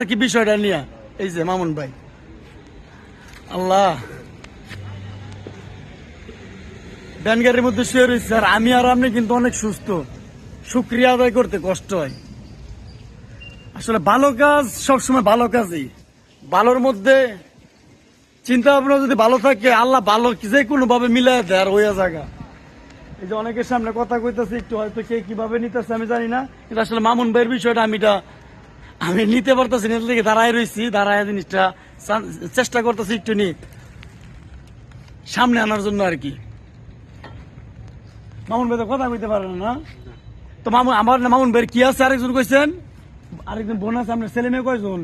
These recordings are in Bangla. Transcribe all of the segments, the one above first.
কি বিষয়টা নিয়ে? এই যে মামুন ভাই। আল্লাহ। ব্যানগাড়ির মধ্যে শুয়ে রয়েছে। আর আমি আর আপনি কিন্তু অনেক সুস্থ। শুক্রিয়া আদায় করতে কষ্ট হয়। আসলে ভালো কাজ সবসময় ভালো কাজই। ভালোর মধ্যে চিন্তা ভাবনা যদি ভালো থাকে, আল্লাহ ভালো যে কোনো ভাবে মিলাই দেয় আর ওইয়া জায়গা এই যে অনেকের সামনে কথা কইতেছে, একটু হয়তো কে কীভাবে নিতেছে আমি জানি না। কিন্তু আসলে মামুন ভাইয়ের বিষয়টা আমি এটা আমি নিতে পারতেছি না থেকে দাঁড়ায় রয়েছি দাঁড়ায় জিনিসটা চেষ্টা করতেছি একটু নি সামনে আনার জন্য আর কি। মামুন ভাই তো কথা কইতে পারেন না তো মামুন আমার না মামুন ভাই কি আছে? আরেকজন কইছেন? আরেকজন বোন আছে আপনার ছেলে মেয়ে কয়জন?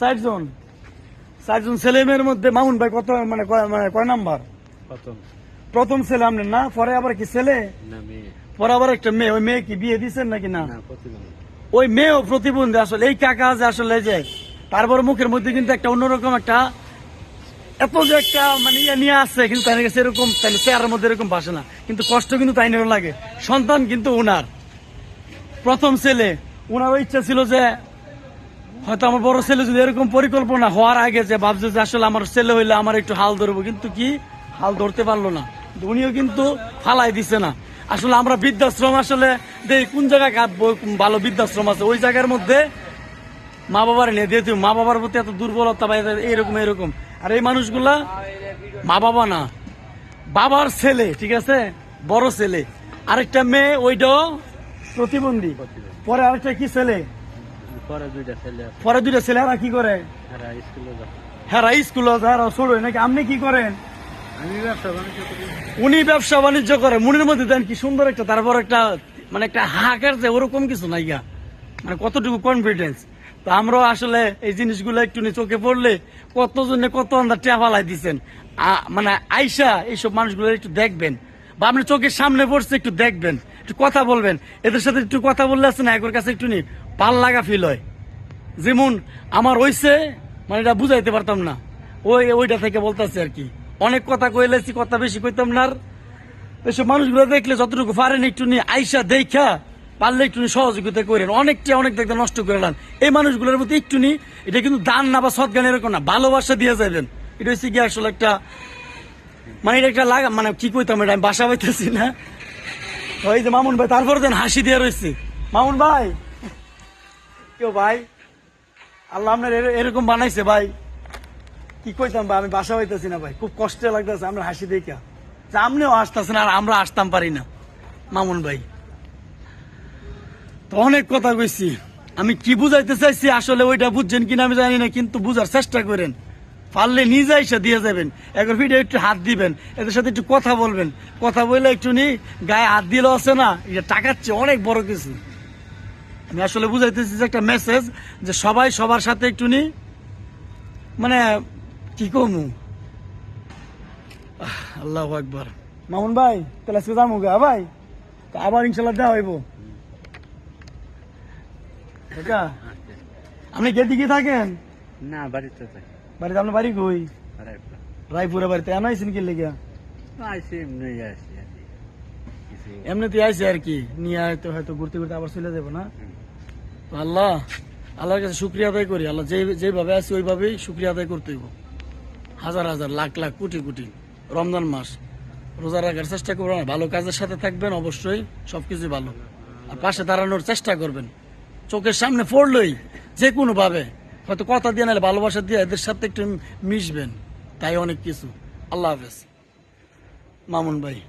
ষাটজন ষাটজন ছেলে মেয়ের মধ্যে মামুন ভাই কত মানে কয়- মানে কয় নাম্বার? প্রথম। প্রথম ছেলে আপনার না পরে আবার কি ছেলে? পরে আবার একটা মেয়ে ওই মেয়ে কি বিয়ে দিচ্ছেন নাকি না? ওই মেয়েও প্রতিবন্ধী আসলে, এই কাকা যে আসলে যে তারপর মুখের মধ্যে কিন্তু একটা অন্যরকম একটা, এত যে একটা মানে ইয়ে নিয়ে আসছে কিন্তু তাই কাছে এরকম তাই চেয়ারের মধ্যে এরকম ভাসে না। কিন্তু কষ্ট কিন্তু তাই লাগে। সন্তান কিন্তু উনার। প্রথম ছেলে উনারও ইচ্ছা ছিল যে, হয়তো আমার বড় ছেলে যদি এরকম পরিকল্পনা হওয়ার আগে যে ভাবছে যে আসলে আমার ছেলে হইলে আমার একটু হাল ধরবো, কিন্তু কি? হাল ধরতে পারল না। উনিও কিন্তু ফালাই দিছে না। আসলে আমরা বৃদ্ধাশ্রম আসলে দেখি কোন জায়গায় ভালো বৃদ্ধাশ্রম আছে। ওই জায়গার মধ্যে মা বাবার নিয়ে দিয়ে মা বাবার প্রতি এত দুর্বলতা বা এরকম এরকম আর এই মানুষগুলা মা বাবা না বাবার ছেলে ঠিক আছে? বড় ছেলে। আরেকটা মেয়ে ওইটাও প্রতিবন্ধী। পরে আরেকটা কি ছেলে? পরে দুইটা ছেলে আছে। পরে দুইটা ছেলেরা কি করে? এরা স্কুলে যায়। হ্যাঁ স্কুল যারা ছোট নাকি আপনি কি করেন? উনি ব্যবসা বাণিজ্য করে, মনের মধ্যে দেন কি সুন্দর একটা, তারপর একটা মানে একটা হাহাকার যে ওরকম কিছু নাই গা। মানে কতটুকু কনফিডেন্স তো আমরাও আসলে এই জিনিসগুলো একটু চোখে পড়লে কতজনে কত আন্দার টেফালাই দিচ্ছেন মানে আইসা এইসব মানুষগুলো একটু দেখবেন। বা আপনি চোখের সামনে পড়ছে একটু দেখবেন, একটু কথা বলবেন। এদের সাথে একটু কথা বললে আছে না একর কাছে একটু নি পাল লাগা ফিল হয়। যেমন আমার হইছে মানে এটা বুঝাইতে পারতাম না। ওই, ওইটা থেকে বলতেছি আর কি। অনেক কথা কইলেছি কথা বেশি কইতাম না এসব মানুষগুলো দেখলে যতটুকু পারেন একটু নিয়ে আইসা দেখা, পারলে একটু সহযোগিতা করেন। অনেকটা অনেক দেখতে নষ্ট করে নেন। এই মানুষগুলোর মধ্যে একটু নি এটা কিন্তু দান না বা সৎগান এরকম না, ভালোবাসা দিয়ে যাবেন এটা হচ্ছে কি আসলে একটা মানে এটা একটা লাগা মানে কি কইতাম এটা, আমি বাসা পাইতেছি না। ওই যে মামুন ভাই, তারপর দেন হাসি দিয়ে রয়েছে মামুন ভাই, কেউ ভাই? আল্লাহ আপনার এর- এরকম বানাইছে ভাই। কি কইতাম ভাই? আমি বাসা হইতেছি না ভাই। খুব কষ্টে লাগতেছে, আমরা হাসি দেখা যে আপনিও আসতেছেন আর আমরা আসতাম পারি না। মামুন ভাই, তো অনেক কথা কইছি। আমি কি বুঝাইতে চাইছি আসলে ওইটা বুঝছেন কিনা আমি জানি না, কিন্তু বুঝার চেষ্টা করেন। পারলে নিজে এসে দিয়ে যাবেন। একবার ভিডিও একটু হাত দিবেন, এদের সাথে একটু কথা বলবেন। কথা বললে একটু নি গায়ে হাত দিলেও আছে না এটা টাকার চেয়ে অনেক বড় কিছু। আমি আসলে বুঝাইতেছি যে একটা মেসেজ যে সবাই সবার সাথে একটু নি মানে কি কমু? আল্লাহ একবার মামুন ভাই তাহলে আজকে যাব গা ভাই? আবার ইনশাল্লাহ দেওয়া হইব। আপনি কে দিকে থাকেন? না বাড়িতে যাই বাড়িতে আপনার বাড়ি কই? আর রায়পুরে বাড়িতে। এমন আইসেন কি লেগে? এমনিতে আইসে আর কি। নিয়ে হয়তো হয়তো ঘুরতে ঘুরতে আবার চলে যাব না? তো আল্লাহ আল্লাহর কাছে শুক্রিয়া আদায় করি। আল্লাহ যে যেভাবে আছে ওইভাবেই শুক্রিয়া আদায় করতে হইব। হাজার হাজার, লাখ লাখ, কোটি কোটি। রমজান মাস। রোজা রাখার চেষ্টা করবেন ভালো কাজের সাথে থাকবেন, অবশ্যই সবকিছু ভালো। আর পাশে দাঁড়ানোর চেষ্টা করবেন। চোখের সামনে পড়লেই যে কোনো ভাবে হয়তো কথা দিয়ে নাহলে ভালোবাসা দিয়ে এদের সাথে একটু মিশবেন। তাই অনেক কিছু। আল্লাহ হাফেজ। মামুন ভাই।